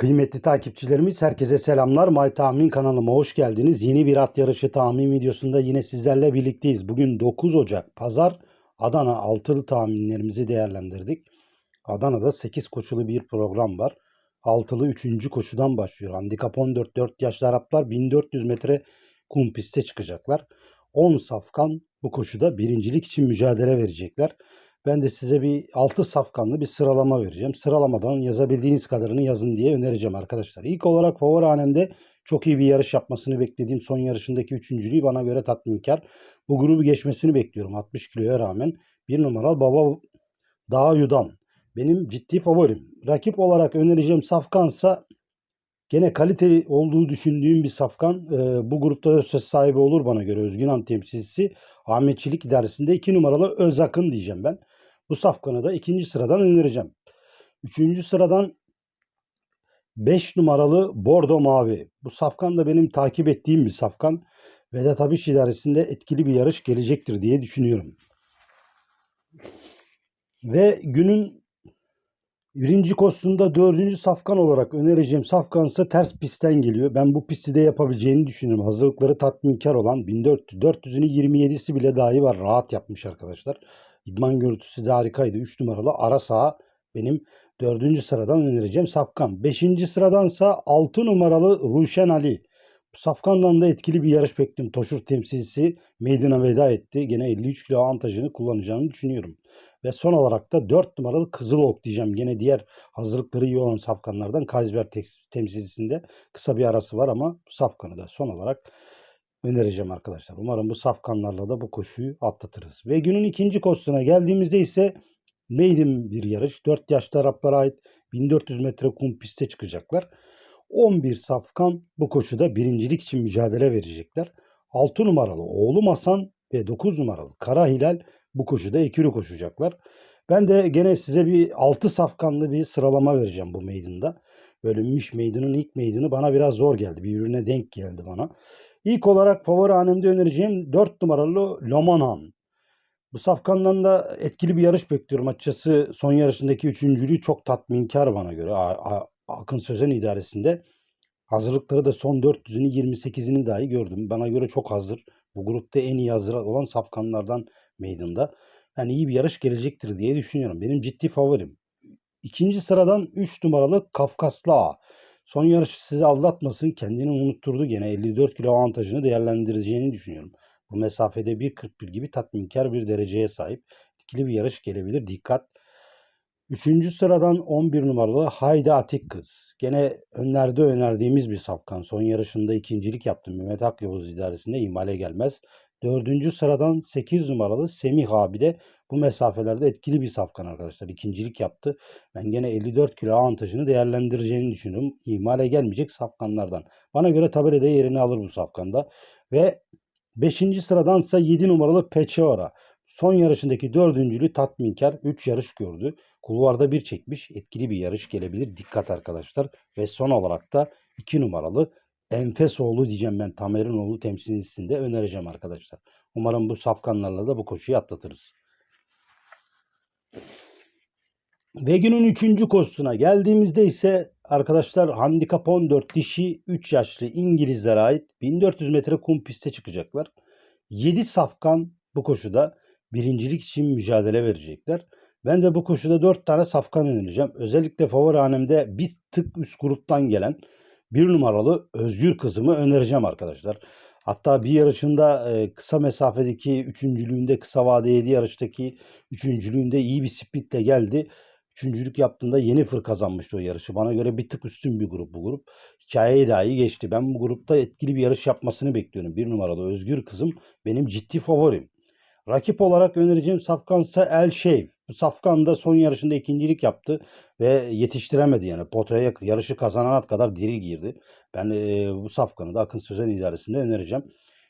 Kıymetli takipçilerimiz herkese selamlar. My Tahmin kanalıma hoş geldiniz. Yeni bir at yarışı tahmin videosunda yine sizlerle birlikteyiz. Bugün 9 Ocak Pazar Adana altılı tahminlerimizi değerlendirdik. Adana'da 8 koşulu bir program var. Altılı 3. koşudan başlıyor. Handikap 14 4 yaşlı Araplar 1400 metre kum piste çıkacaklar. 10 safkan bu koşuda birincilik için mücadele verecekler. Ben de size bir 6 safkanlı bir sıralama vereceğim. Sıralamadan yazabildiğiniz kadarını yazın diye önereceğim arkadaşlar. İlk olarak favori hanemde çok iyi bir yarış yapmasını beklediğim son yarışındaki üçüncülüğü bana göre tatminkar. Bu grubu geçmesini bekliyorum 60 kiloya rağmen. Bir numaralı Baba Dağ Yudan. Benim ciddi favorim. Rakip olarak önereceğim safkansa gene kaliteli olduğu düşündüğüm bir safkan. Ee, bu grupta söz sahibi olur bana göre. Özgün Han temsilcisi Ahmetçilik idaresinde 2 numaralı Özakın diyeceğim ben. Bu safkanı da ikinci sıradan önereceğim. Üçüncü sıradan 5 numaralı Bordo Mavi. Bu safkan da benim takip ettiğim bir safkan. Vedat Abiş idaresinde etkili bir yarış gelecektir diye düşünüyorum. Ve günün birinci kostunda dördüncü safkan olarak önereceğim safkan ise ters pistten geliyor. Ben bu pisti de yapabileceğini düşünüyorum. Hazırlıkları tatminkar olan 1400. 400'ünü 27'si bile dahi var. Rahat yapmış arkadaşlar. İdman görüntüsü de harikaydı. 3 numaralı ara saha benim dördüncü sıradan önereceğim Safkan. Beşinci sıradansa 6 numaralı Ruşen Ali. Safkan'dan da etkili bir yarış bekliyorum. Toşur temsilcisi meydana veda etti. Gene 53 kilo avantajını kullanacağını düşünüyorum. Ve son olarak da 4 numaralı Kızıl Ok diyeceğim. Gene diğer hazırlıkları iyi olan safkanlardan Kaysber temsilcisinde kısa bir arası var ama safkanı da son olarak önereceğim arkadaşlar. Umarım bu safkanlarla da bu koşuyu atlatırız. Ve günün ikinci koşusuna geldiğimizde ise maiden bir yarış. 4 yaşlı Araplara ait 1400 metre kum piste çıkacaklar. 11 safkan bu koşuda birincilik için mücadele verecekler. 6 numaralı Oğlum Hasan ve 9 numaralı Kara Hilal bu koşuda ekürü koşacaklar. Ben de gene size bir 6 safkanlı bir sıralama vereceğim bu meydanında. Bölünmüş meydanın ilk meydanı bana biraz zor geldi. Birbirine denk geldi bana. İlk olarak favori hanemde önereceğim 4 numaralı Lomanan. Bu safkandan da etkili bir yarış bekliyorum. Açıkçası son yarışındaki üçüncülüğü çok tatminkar bana göre. Akın Sözen idaresinde. Hazırlıkları da son 400'ünü 28'ini dahi gördüm. Bana göre çok hazır. Bu grupta en iyi hazır olan safkanlardan meydanda. Yani iyi bir yarış gelecektir diye düşünüyorum. Benim ciddi favorim. İkinci sıradan 3 numaralı Kafkaslı Ağa. Son yarışı sizi aldatmasın. Kendini unutturdu gene. 54 kilo avantajını değerlendireceğini düşünüyorum. Bu mesafede 1.41 gibi tatminkar bir dereceye sahip. Etkili bir yarış gelebilir. Dikkat. Üçüncü sıradan 11 numaralı Haydi Atik Kız. Gene önlerde önerdiğimiz bir safkan. Son yarışında ikincilik yaptı. Mehmet Akyavuz idaresinde ihmale gelmez. Dördüncü sıradan 8 numaralı Semih abi de bu mesafelerde etkili bir safkan arkadaşlar. İkincilik yaptı. Ben gene 54 kilo avantajını değerlendireceğini düşünüyorum. İhmale gelmeyecek safkanlardan. Bana göre tabelede yerini alır bu safkanda. Ve 5. sıradansa 7 numaralı Peçora. Son yarışındaki dördüncülü tatminkar 3 yarış gördü. Kulvarda bir çekmiş. Etkili bir yarış gelebilir. Dikkat arkadaşlar. Ve son olarak da 2 numaralı Enfesoğlu diyeceğim ben Tamerinoğlu temsilcisinde önereceğim arkadaşlar. Umarım bu safkanlarla da bu koşuyu atlatırız. Ve günün 3. koşusuna geldiğimizde ise arkadaşlar handikap 14 dişi 3 yaşlı İngilizlere ait 1400 metre kum piste çıkacaklar. 7 safkan bu koşuda birincilik için mücadele verecekler. Ben de bu koşuda 4 tane safkan önereceğim. Özellikle favori hanemde bir tık üst gruptan gelen bir numaralı Özgür kızımı önereceğim arkadaşlar. Hatta bir yarışında e, kısa mesafedeki üçüncülüğünde kısa vade 7 yarıştaki üçüncülüğünde iyi bir spritle geldi. Üçüncülük yaptığında yeni fır kazanmıştı o yarışı. Bana göre bir tık üstün bir grup bu grup. Hikayeyi dahi geçti. Ben bu grupta etkili bir yarış yapmasını bekliyorum. Bir numaralı Özgür kızım benim ciddi favorim. Rakip olarak önereceğim safkansa El Şeyv. Safkan da son yarışında ikincilik yaptı ve yetiştiremedi yani. Potaya yarışı kazanan at kadar diri girdi. Ben e, bu safkanı da Akın Sözen idaresinde önereceğim.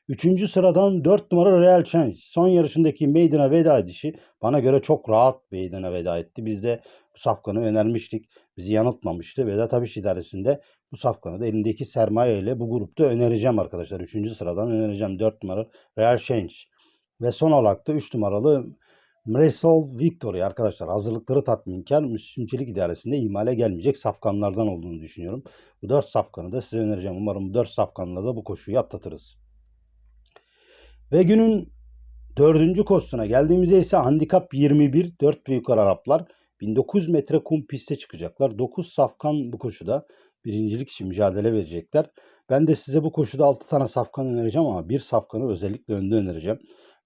Üçüncü sıradan 4 numara Real Change. Son yarışındaki meydana veda edişi bana göre çok rahat meydana veda etti. Biz de bu safkanı önermiştik. Bizi yanıltmamıştı. Vedat Abiş idaresinde bu safkanı da elindeki sermaye ile bu grupta önereceğim arkadaşlar. Üçüncü sıradan önereceğim 4 numara Real Change. Ve son olarak da 3 numaralı Mresol Victory arkadaşlar hazırlıkları tatminkar Müslümçilik idaresinde ihmale gelmeyecek safkanlardan olduğunu düşünüyorum. Bu 4 safkanı da size önereceğim. Umarım bu 4 safkanla da bu koşuyu atlatırız. Ve günün dördüncü koşusuna geldiğimizde ise handikap 21 4 ve yukarı Araplar 1900 metre kum piste çıkacaklar. 9 safkan bu koşuda birincilik için mücadele verecekler. Ben de size bu koşuda 6 tane safkan önereceğim ama bir safkanı özellikle önde önereceğim.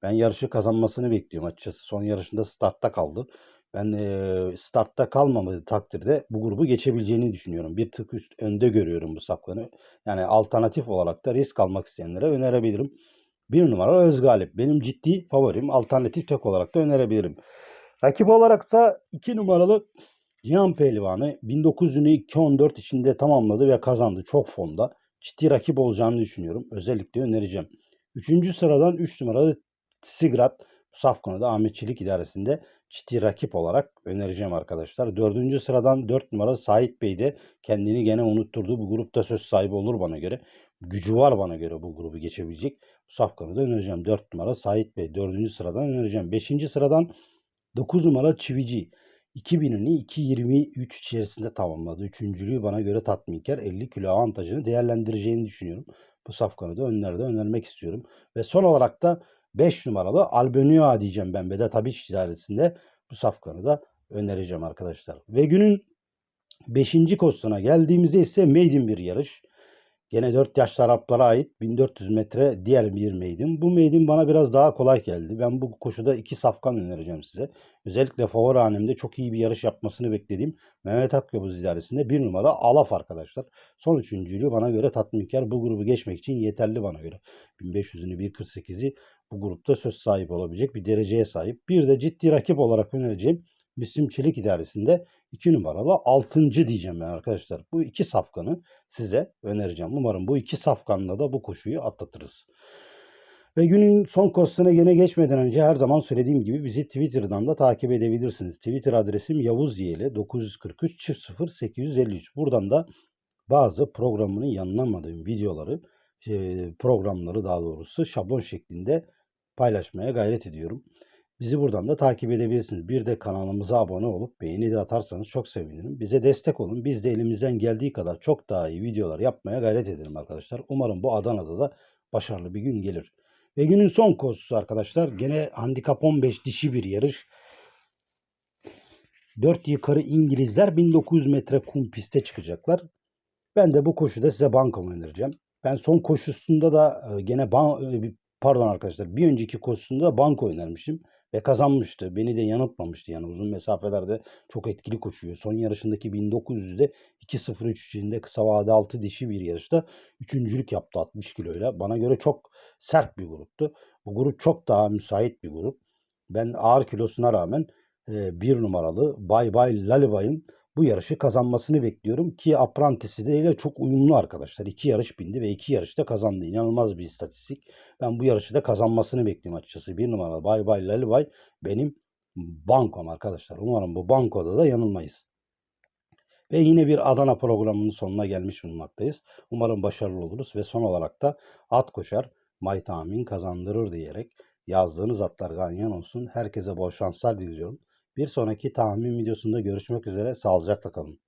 Ben yarışı kazanmasını bekliyorum açıkçası. Son yarışında startta kaldı. Ben e, startta kalmamadığı takdirde bu grubu geçebileceğini düşünüyorum. Bir tık üst önde görüyorum bu safkanı. Yani alternatif olarak da risk almak isteyenlere önerebilirim. Bir numara Özgalip. Benim ciddi favorim. Alternatif tek olarak da önerebilirim. Rakip olarak da 2 numaralı Cihan Pehlivanı 1900'ünü 2.14 içinde tamamladı ve kazandı. Çok fonda. Ciddi rakip olacağını düşünüyorum. Özellikle önereceğim. Üçüncü sıradan 3 numaralı Sigrat bu Safkan'ı Ahmetçilik idaresinde ciddi rakip olarak önereceğim arkadaşlar. Dördüncü sıradan 4 numara Sait Bey de kendini gene unutturdu. Bu grupta söz sahibi olur bana göre. Gücü var bana göre bu grubu geçebilecek. Bu Safkan'ı da önereceğim. 4 numara Sait Bey. Dördüncü sıradan önereceğim. Beşinci sıradan 9 numara Çivici. 2000'ini 2.23 içerisinde tamamladı. Üçüncülüğü bana göre tatminkar. 50 kilo avantajını değerlendireceğini düşünüyorum. Bu safkanı da önlerde önermek istiyorum. Ve son olarak da 5 numaralı Albönua diyeceğim ben Vedat Abiş idaresinde. Bu safkanı da önereceğim arkadaşlar. Ve günün 5. koşusuna geldiğimizde ise maiden bir yarış. Gene 4 yaşlı Araplara ait 1400 metre diğer bir maiden. Bu maiden bana biraz daha kolay geldi. Ben bu koşuda iki safkan önereceğim size. Özellikle favori hanemde çok iyi bir yarış yapmasını beklediğim Mehmet Akyabuz idaresinde bir numara Alaf arkadaşlar. Son üçüncülüğü bana göre tatminkar. Bu grubu geçmek için yeterli bana göre. 1500'ünü 1.48'i bu grupta söz sahibi olabilecek bir dereceye sahip. Bir de ciddi rakip olarak önereceğim Müslüm Çelik idaresinde 2 numaralı 6. diyeceğim ben arkadaşlar. Bu iki safkanı size önereceğim. Umarım bu iki safkanla da bu koşuyu atlatırız. Ve günün son koşusuna gene geçmeden önce her zaman söylediğim gibi bizi Twitter'dan da takip edebilirsiniz. Twitter adresim Yavuz Yeli 943 0 853. Buradan da bazı programının yanılamadığım videoları, programları daha doğrusu şablon şeklinde paylaşmaya gayret ediyorum. Bizi buradan da takip edebilirsiniz. Bir de kanalımıza abone olup beğeni de atarsanız çok sevinirim. Bize destek olun. Biz de elimizden geldiği kadar çok daha iyi videolar yapmaya gayret edelim arkadaşlar. Umarım bu Adana'da da başarılı bir gün gelir. Ve günün son koşusu arkadaşlar. Gene handikap 15 dişi bir yarış. 4 yukarı İngilizler 1900 metre kum piste çıkacaklar. Ben de bu koşuda size banko önereceğim. Ben son koşusunda da gene ban pardon arkadaşlar bir önceki koşusunda banko önermişim ve kazanmıştı. Beni de yanıltmamıştı yani uzun mesafelerde çok etkili koşuyor. Son yarışındaki 1900'de 2.03 içinde kısa vade 6 dişi bir yarışta üçüncülük yaptı 60 kiloyla. Bana göre çok sert bir gruptu. Bu grup çok daha müsait bir grup. Ben ağır kilosuna rağmen bir numaralı Bay Bay Lalibay'ın bu yarışı kazanmasını bekliyorum ki Apprentice'i de çok uyumlu arkadaşlar. İki yarış bindi ve iki yarışta kazandı. İnanılmaz bir istatistik. Ben bu yarışı da kazanmasını bekliyorum açıkçası. Bir numaralı Bay Bay Lalibay benim bankom arkadaşlar. Umarım bu bankoda da yanılmayız. Ve yine bir Adana programının sonuna gelmiş bulunmaktayız. Umarım başarılı oluruz ve son olarak da at koşar, may tahmin kazandırır diyerek yazdığınız atlar ganyan olsun. Herkese bol şanslar diliyorum. Bir sonraki tahmin videosunda görüşmek üzere. Sağlıcakla kalın.